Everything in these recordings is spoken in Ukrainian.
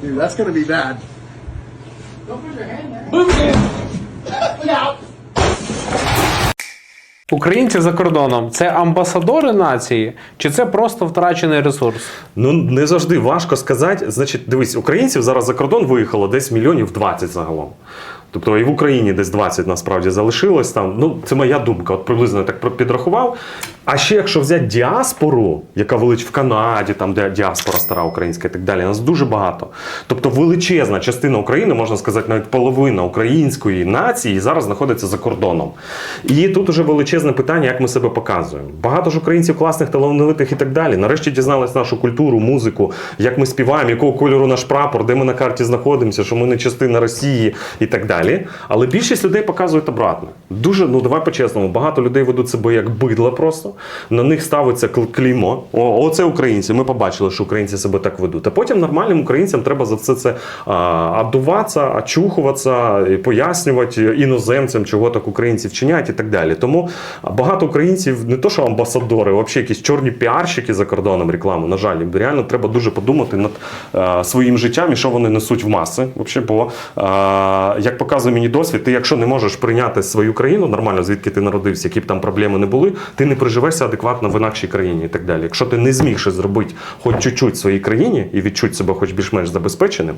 Dude, that's gonna be bad. Українці за кордоном це амбасадори нації, чи це просто втрачений ресурс? Ну не завжди важко сказати. Значить, дивись, українців зараз за кордон виїхало десь мільйонів 20 загалом. Тобто і в Україні десь 20 насправді залишилось там. Ну, це моя думка, от приблизно так підрахував. А ще якщо взяти діаспору, яка велич в Канаді, там де діаспора стара українська і так далі, нас дуже багато. Тобто величезна частина України, можна сказати, навіть половина української нації зараз знаходиться за кордоном. І тут уже величезне питання, як ми себе показуємо. Багато ж українців класних, талановитих і так далі. Нарешті дізнались нашу культуру, музику, як ми співаємо, якого кольору наш прапор, де ми на карті знаходимося, що ми не частина Росії і так далі. Але більшість людей показують обратно. Дуже, ну давай по-чесному, багато людей ведуть себе як бидла просто. На них ставиться кл- клеймо. О, оце українці. Ми побачили, що українці себе так ведуть. А потім нормальним українцям треба за все це а, адуватися, очухуватися, пояснювати іноземцям, чого так українці вчиняють і так далі. Тому багато українців не то, що амбасадори, а взагалі якісь чорні піарщики за кордоном реклами. На жаль, реально треба дуже подумати над е, своїм життям і що вони несуть в маси. Вообще, бо е, як мені досвід, ти якщо не можеш прийняти свою країну нормально, звідки ти народився, які б там проблеми не були, ти не приживешся адекватно в інакшій країні і так далі. Якщо ти не зміг щось зробити хоч чуть-чуть в своїй країні і відчути себе хоч більш-менш забезпеченим,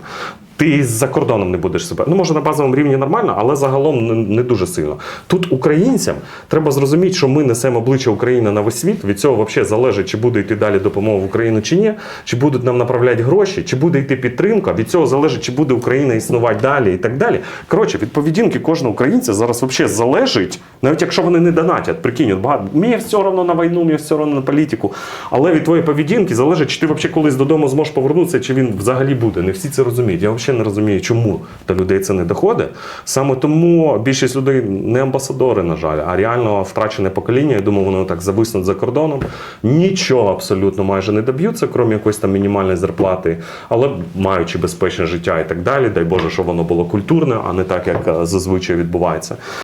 ти за кордоном не будеш себе. Ну, може, на базовому рівні нормально, але загалом не, не дуже сильно. Тут українцям треба зрозуміти, що ми несемо обличчя України на весь світ. Від цього взагалі залежить, чи буде йти далі допомога в Україну чи ні, чи будуть нам направляти гроші, чи буде йти підтримка. Від цього залежить, чи буде Україна існувати далі і так далі. Коротше, від поведінки кожного українця зараз взагалі залежить, навіть якщо вони не донатять. Прикинь, багато мені все одно на війну, мені все одно на політику. Але від твоєї поведінки залежить, чи ти взагалі колись додому зможеш повернутися, чи він взагалі буде. Не всі це розуміють. Я взагалі не розумію, чому до людей це не доходить. Саме тому більшість людей не амбасадори, на жаль, а реально втрачене покоління. Я думаю, воно так зависнуть за кордоном. Нічого абсолютно майже не доб'ються, крім якоїсь там мінімальної зарплати, але маючи безпечне життя і так далі. Дай Боже, щоб воно було культурне, а не так, як е, зазвичай відбувається.